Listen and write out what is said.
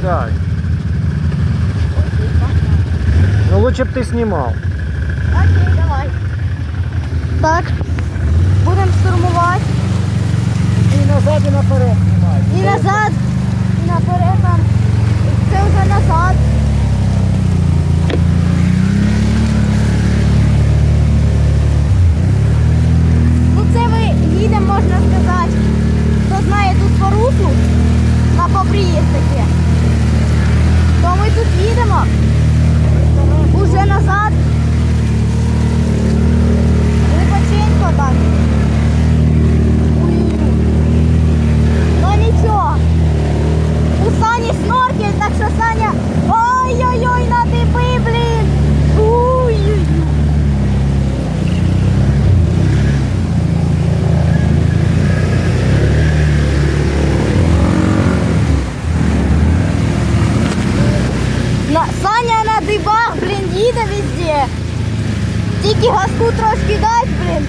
Сідай. Ну лучше б ти знімав. Окей, давай. Так. Будемо штурмувати. І назад і наперед знімай. І назад. І наперед там. Це вже назад. Ну це ми їдемо, можна сказати. На, Саня на дибах, блін, їде везде. Тільки газку трошки дать, блін.